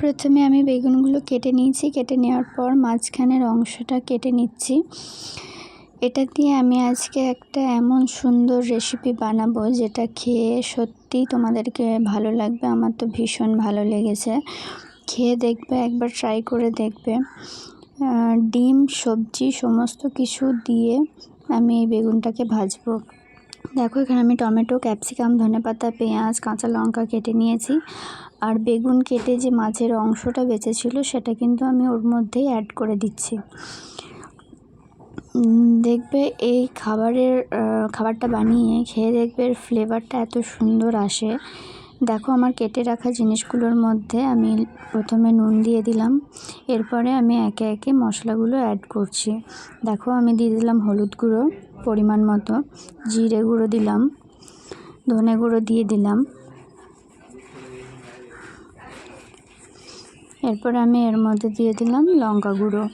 প্রথমে আমি বেগুনগুলো কেটে নিয়েছি। কেটে নেওয়ার পর মাঝখানের অংশটা কেটে নিচ্ছি। এটা দিয়ে আমি আজকে একটা এমন সুন্দর রেসিপি বানাবো যেটা খেয়ে সত্যিই তোমাদেরকে ভালো লাগবে। আমার তো ভীষণ ভালো লেগেছে। খেয়ে দেখবে, একবার ট্রাই করে দেখবে। ডিম, সবজি, সমস্ত কিছু দিয়ে আমি এই বেগুনটাকে ভাজবো। দেখো, এখানে আমি টমেটো, ক্যাপসিকাম ধনেপাতা পেঁয়াজ, কাঁচা লঙ্কা কেটে নিয়েছি। আর বেগুন কেটে যে মাছের অংশটা বেঁচেছিল, সেটা কিন্তু আমি ওর মধ্যেই অ্যাড করে দিচ্ছি। দেখবে এই খাবারের খাবারটা বানিয়ে খেয়ে দেখবে ফ্লেভারটা এত সুন্দর আসে। দেখো আমার কেটে রাখা জিনিসগুলোর মধ্যে আমি প্রথমে নুন দিয়ে দিলাম। এরপরে আমি একে একে মশলাগুলো অ্যাড করছি। দেখো আমি দিয়ে দিলাম হলুদ গুঁড়ো পরিমাণ মতো, জিরে গুঁড়ো দিলাম, ধনে গুঁড়ো দিয়ে দিলাম। এরপর আমি এর মধ্যে দিয়ে দিলাম লঙ্কা গুঁড়ো।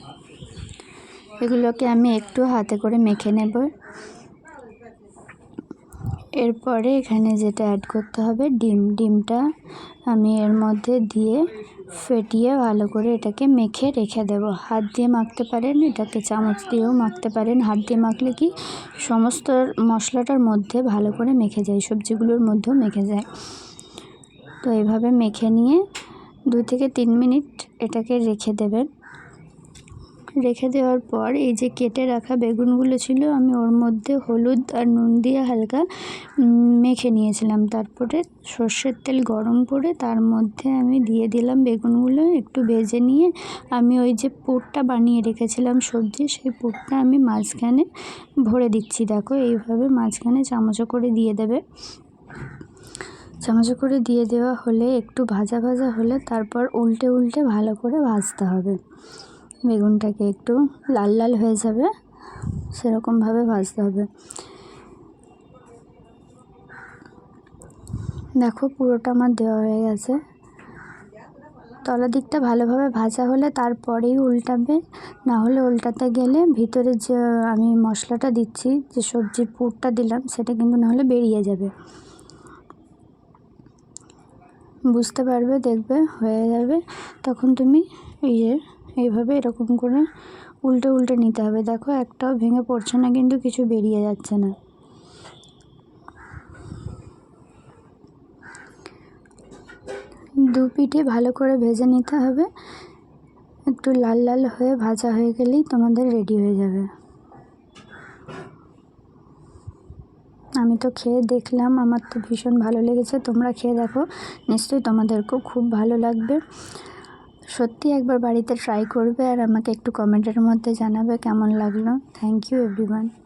এগুলোকে আমি একটু হাতে করে মেখে নেব। এরপরে এখানে যেটা অ্যাড করতে হবে, ডিম, ডিমটা আমি এর মধ্যে দিয়ে ফেটিয়ে ভালো করে এটাকে মেখে রেখে দেব। হাত দিয়ে মাখতে পারেন এটাকে চামচ দিয়েও মাখতে পারেন। হাত দিয়ে মাখলে কি সমস্ত মশলাটার মধ্যে ভালো করে মেখে যায়, সবজিগুলোর মধ্যেও মেখে যায়। তো এভাবে মেখে নিয়ে দু থেকে তিন মিনিট এটাকে রেখে দেবেন। রেখে দেওয়ার পর এই যে কেটে রাখা বেগুনগুলো ছিল, আমি ওর মধ্যে হলুদ আর নুন দিয়ে হালকা মেখে নিয়েছিলাম। তারপরে সর্ষের তেল গরম করে তার মধ্যে আমি দিয়ে দিলাম বেগুনগুলো একটু ভেজে নিয়ে। আমি ওই যে পুরটা বানিয়ে রেখেছিলাম সবজি, সেই পুরটা আমি মাঝখানে ভরে দিচ্ছি। দেখো, এইভাবে মাঝখানে চামচো করে দিয়ে দেবে। চামচে করে দিয়ে দেওয়া হলে একটু ভাজা ভাজা হলে তারপর উল্টে উল্টে ভালো করে ভাজতে হবে। বেগুনটাকে একটু লাল লাল হয়ে যাবে, সেরকমভাবে ভাজতে হবে। দেখো পুরোটা আমার দেওয়া হয়ে গেছে। তলা দিকটা ভালোভাবে ভাজা হলে তারপরেই উল্টাবে না হলে উল্টাতে গেলে ভিতরে যে আমি মশলাটা দিচ্ছি, যে সবজির পুরটা দিলাম, সেটা কিন্তু নাহলে বেরিয়ে যাবে। বুঝতে পারবে, দেখবে, হয়ে যাবে। তখন তুমি এই যে এইভাবে এরকম করে উল্টে উল্টে নিতে হবে। দেখো একটাও ভেঙে পড়ছে না, কিন্তু কিছু বেরিয়ে যাচ্ছে না। দু পিঠে ভালো করে ভেজে নিতে হবে। একটু লাল লাল হয়ে ভাজা হয়ে গেলেই তোমাদের রেডি হয়ে যাবে। আমি তো খেয়ে দেখলাম, আমার তো ভীষণ ভালো লেগেছে। তোমরা খেয়ে দেখো, নিশ্চয়ই তোমাদেরকেও খুব ভালো লাগবে। সত্যি একবার বাড়িতে ট্রাই করবে আর আমাকে একটু কমেন্টের মধ্যে জানাবে কেমন লাগল। Thank you everyone